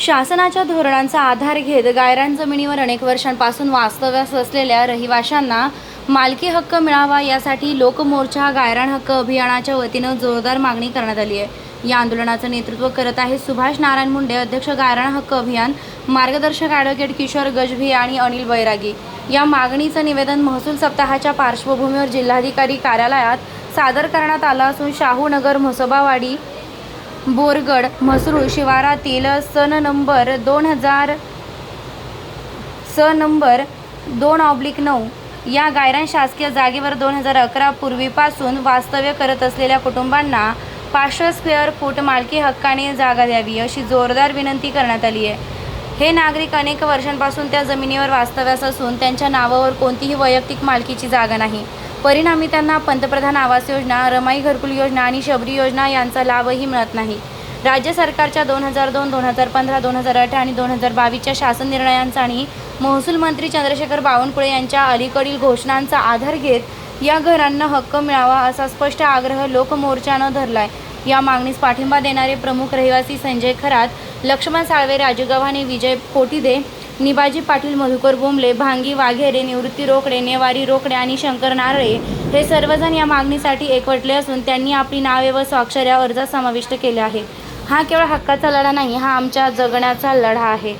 शासनाच्या धोरणांचा आधार घेत गायरान जमिनीवर अनेक वर्षांपासून वास्तव्यास असलेल्या रहिवाशांना मालकी हक्क मिळावा यासाठी लोकमोर्चा गायरान हक्क अभियानाच्या वतीनं जोरदार मागणी करण्यात आली आहे. या आंदोलनाचं नेतृत्व करत आहे सुभाष नारायण मुंडे अध्यक्ष गायरान हक्क अभियान मार्गदर्शक ॲडव्होकेट किशोर गजभी आणि अनिल बैरागी. या मागणीचं निवेदन महसूल सप्ताहाच्या पार्श्वभूमीवर जिल्हाधिकारी कार्यालयात सादर करण्यात आलं असून शाहूनगर म्हसोबावाडी बोरगड म्हसरूळ शिवारातील सन नंबर दोन हजार स नंबर दोन ऑब्लिक नऊ या गायरान शासकीय जागेवर दोन हजार अकरा पूर्वीपासून वास्तव्य करत असलेल्या कुटुंबांना पाचशे स्क्वेअर फूट मालकी हक्काने जागा द्यावी अशी जोरदार विनंती करण्यात आली आहे. हे नागरिक अनेक वर्षांपासून त्या जमिनीवर वास्तव्यास असून त्यांच्या नावावर कोणतीही वैयक्तिक मालकीची जागा नाही. परिणामी त्यांना पंतप्रधान आवास योजना रमाई घरकुल योजना आणि शबरी योजना यांचा लाभही मिळत नाही. राज्य सरकारच्या दोन हजार दोन दोन हजार पंधरा दोन हजार अठरा आणि दोन हजार बावीसच्या शासन निर्णयांचा आणि महसूल मंत्री चंद्रशेखर बावनकुळे यांच्या अलीकडील घोषणांचा आधार घेत या घरांना हक्क मिळावा असा स्पष्ट आग्रह लोकमोर्चानं धरलाय. या मागणीस पाठिंबा देणारे प्रमुख रहिवासी संजय खरात लक्ष्मण साळवे राजू गव्हाणे विजय पोटिदे निबाजी पाटील मधुकर बोंबले भांगी वाघेरे निवृत्ती रोकडे नेवारी रोकडे आणि शंकर नारळे हे सर्वजण या मागणीसाठी एकवटले असून त्यांनी आपली नावे व स्वाक्षऱ्या अर्जात समाविष्ट केल्या आहेत. हा केवळ हक्काचा लढा नाही हा आमच्या जगण्याचा लढा आहे.